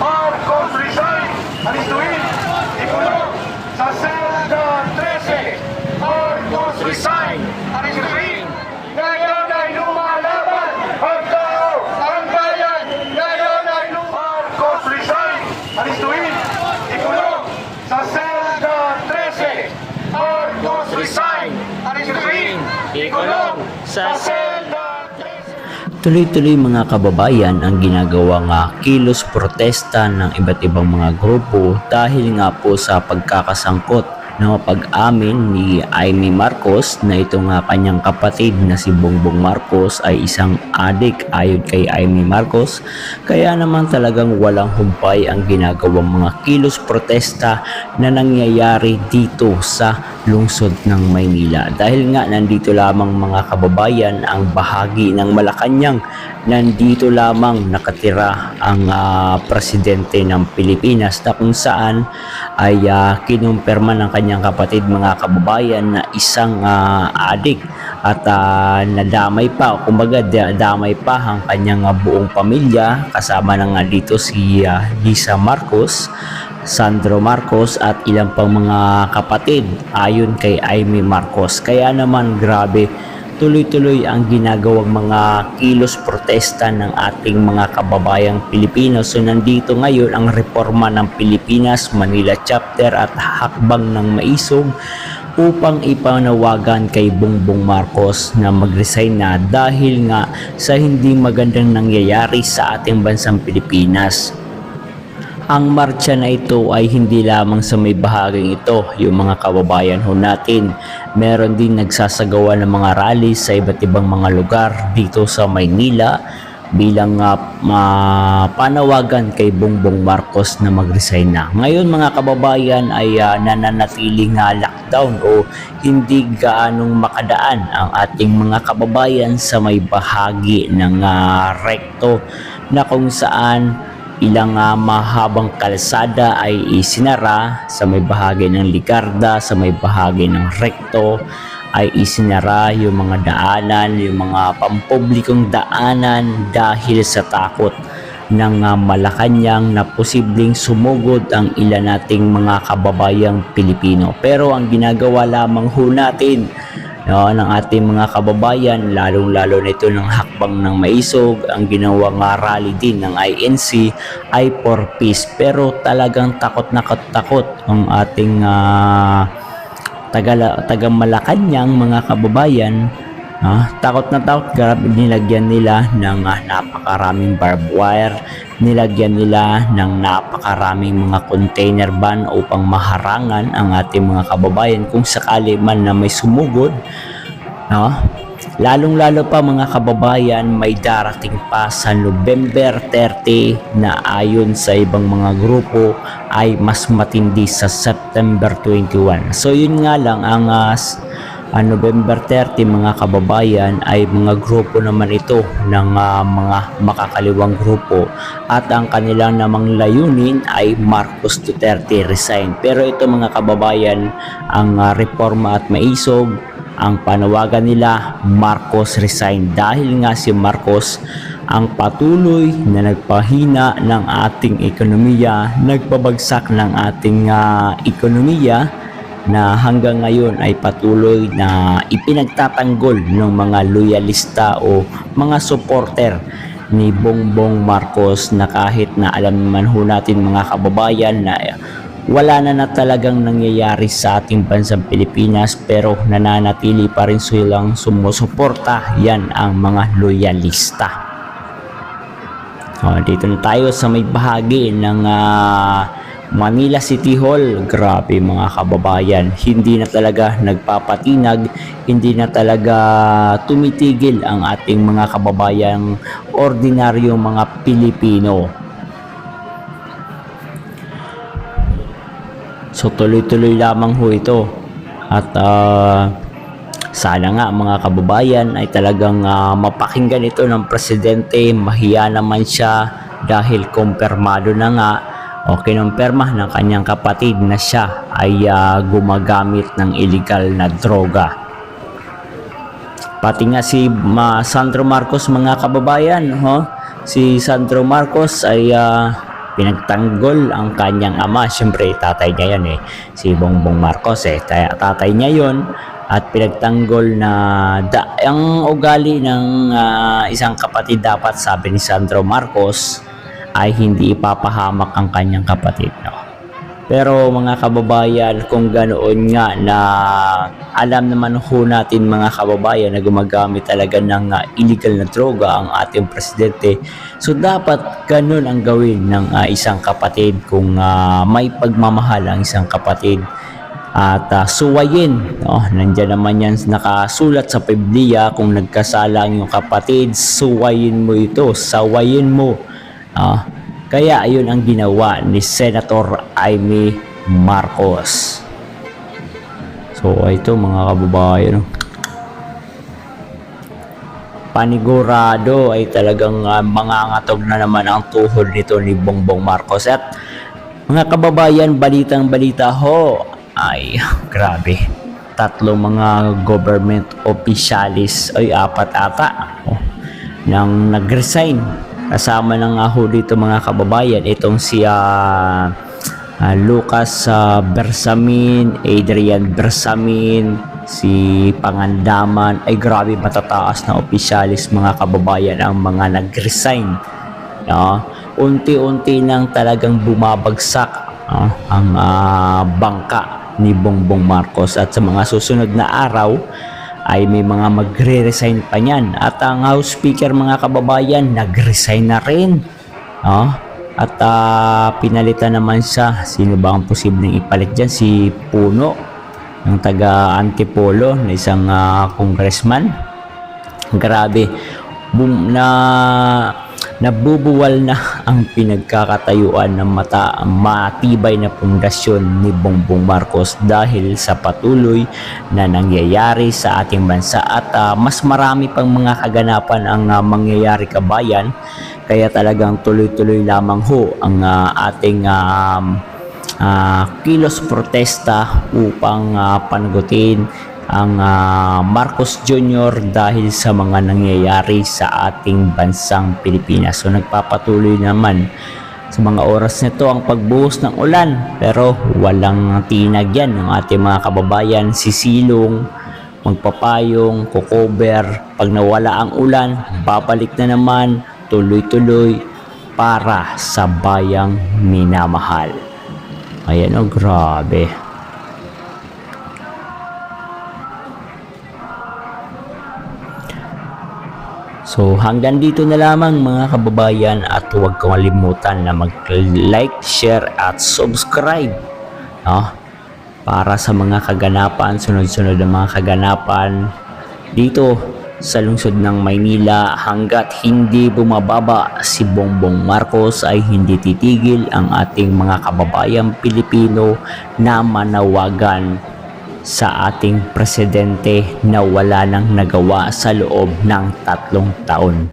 Marcos resign. Alistuin. Ikulong sa selda 13. Marcos resign. Alistuin. Ngayon ay lumalaban ang tao, ang bayan. Ngayon ay lumalaban. Marcos resign. Alistuin. Ikulong sa selda 13. Marcos resign. Alistuin. Ikulong sa selda 13. Tuloy-tuloy mga kababayan ang ginagawang uh, kilos protesta ng iba't ibang mga grupo dahil nga po sa pagkakasangkot na mapag-amin ni Amy Marcos na ito nga kanyang kapatid na si Bongbong Marcos ay isang adik ayon kay Amy Marcos. Kaya naman talagang walang humpay ang ginagawang mga kilos protesta na nangyayari dito sa lungsod ng Maynila. Dahil nga nandito lamang mga kababayan ang bahagi ng Malacanang nandito lamang nakatira ang ah, presidente ng Pilipinas na kung saan ay uh, kinumpirma ng kanyang kapatid mga kababayan na isang ah, adik at ah, nadamay pa. Kumbaga da- damay pa ang kanyang ah, buong pamilya kasama na nga dito si ah, Lisa Marcos Sandro Marcos at ilang pang mga kapatid ayon kay Amy Marcos kaya naman grabe tuloy-tuloy ang ginagawang mga kilos protesta ng ating mga kababayang Pilipino. So nandito ngayon ang reforma ng Pilipinas, Manila Chapter at Hakbang ng Maisog upang ipanawagan kay Bongbong Marcos na mag-resign na dahil nga sa hindi magandang nangyayari sa ating bansang Pilipinas. Ang marcha na ito ay hindi lamang sa may bahaging ito, yung mga kababayan ho natin. Meron din nagsasagawa ng mga rally sa iba't ibang mga lugar dito sa Maynila bilang uh, panawagan kay Bongbong Marcos na mag-resign na. Ngayon mga kababayan ay uh, nananatiling uh, lockdown o hindi gaanong makadaan ang ating mga kababayan sa may bahagi ng uh, rekto na kung saan ilang uh, mahabang kalsada ay isinara sa may bahagi ng Ligarda, sa may bahagi ng Recto ay isinara yung mga daanan, yung mga pampublikong daanan dahil sa takot ng uh, Malacanang na posibleng sumugod ang ilan nating mga kababayang Pilipino. Pero ang ginagawa lamang ho natin no, ng ating mga kababayan, lalong-lalo na ito ng hakbang ng maisog, ang ginawang uh, rally din ng INC ay for peace. Pero talagang takot na takot ang ating uh, taga, taga Malacanang mga kababayan Ah, takot na takot. Grabe nilagyan nila ng ah, napakaraming barbed wire. Nilagyan nila ng napakaraming mga container ban upang maharangan ang ating mga kababayan kung sakali man na may sumugod no? lalong lalo pa mga kababayan may darating pa sa November 30 na ayon sa ibang mga grupo ay mas matindi sa September 21 so yun nga lang ang ah, uh, November 30 mga kababayan ay mga grupo naman ito ng uh, mga makakaliwang grupo. At ang kanilang namang layunin ay Marcos Duterte resign. Pero ito mga kababayan ang uh, reforma at maisog ang panawagan nila Marcos resign. Dahil nga si Marcos ang patuloy na nagpahina ng ating ekonomiya, nagpabagsak ng ating uh, ekonomiya na hanggang ngayon ay patuloy na ipinagtatanggol ng mga loyalista o mga supporter ni Bongbong Marcos na kahit na alam naman ho natin mga kababayan na wala na na talagang nangyayari sa ating bansang Pilipinas pero nananatili pa rin silang sumusuporta yan ang mga loyalista. O, dito na tayo sa may bahagi ng uh, Manila City Hall, grabe mga kababayan, hindi na talaga nagpapatinag, hindi na talaga tumitigil ang ating mga kababayang ordinaryong mga Pilipino. So tuloy-tuloy lamang ho ito. At uh, sana nga mga kababayan ay talagang uh, mapakinggan ito ng presidente, mahiya naman siya dahil kumpirmado na nga o kinumpirma ng kanyang kapatid na siya ay uh, gumagamit ng illegal na droga. Pati nga si Ma Sandro Marcos mga kababayan, ho? si Sandro Marcos ay uh, pinagtanggol ang kanyang ama. Siyempre, tatay niya yan eh. Si Bongbong Marcos eh. Tay- Tatay niya yon at pinagtanggol na da, ang ugali ng ah, isang kapatid dapat sabi ni Sandro Marcos ay hindi ipapahamak ang kanyang kapatid. No? Pero mga kababayan, kung ganoon nga na alam naman ho natin mga kababayan na gumagamit talaga ng ah, illegal na droga ang ating presidente. So dapat ganun ang gawin ng ah, isang kapatid kung ah, may pagmamahal ang isang kapatid at ah, suwayin. No? Nandiyan naman yan nakasulat sa Biblia kung nagkasala ang iyong kapatid, suwayin mo ito, sawayin mo. Ah, kaya ayun ang ginawa ni Senator Amy Marcos. So ito mga kababayan. no. Panigurado ay talagang uh, mangangatog na naman ang tuhod nito ni Bongbong Marcos. At mga kababayan, balitang balita ho. Ay, grabe. Tatlong mga government officialis ay apat ata oh, nang nag-resign. Kasama na nga ho dito mga kababayan itong si ah, ah, Lucas ah, Bersamin, Adrian Bersamin, si Pangandaman ay grabe matataas na opisyalis mga kababayan ang mga nag-resign. No? Unti-unti nang talagang bumabagsak no? ang ah, bangka ni Bongbong Marcos at sa mga susunod na araw ay may mga magre-resign pa niyan. At ang House Speaker mga kababayan, nag-resign na rin. No? At ah, pinalitan naman siya. Sino ba ang posibleng ipalit dyan? Si Puno, ng taga Antipolo, na isang ah, congressman. Grabe. Bum, na nabubuwal na ang pinagkakatayuan ng mata matibay na pundasyon ni Bongbong Marcos dahil sa patuloy na nangyayari sa ating bansa at ah, mas marami pang mga kaganapan ang ah, mangyayari kabayan. Kaya talagang tuloy-tuloy lamang ho ang ah, ating um, ah, kilos protesta upang ah, panagutin ang ah, Marcos Jr. dahil sa mga nangyayari sa ating bansang Pilipinas. So nagpapatuloy naman sa mga oras nito ang pagbuhos ng ulan pero walang tinag yan ng ating mga kababayan sisilong magpapayong, kukober pag nawala ang ulan babalik na naman tuloy-tuloy para sa bayang minamahal ayan o grabe So hanggang dito na lamang mga kababayan at huwag kalimutan na mag-like, share at subscribe. No? Para sa mga kaganapan, sunod-sunod na mga kaganapan dito sa lungsod ng Maynila hanggat hindi bumababa si Bongbong Marcos ay hindi titigil ang ating mga kababayang Pilipino na manawagan sa ating presidente na wala nang nagawa sa loob ng tatlong taon.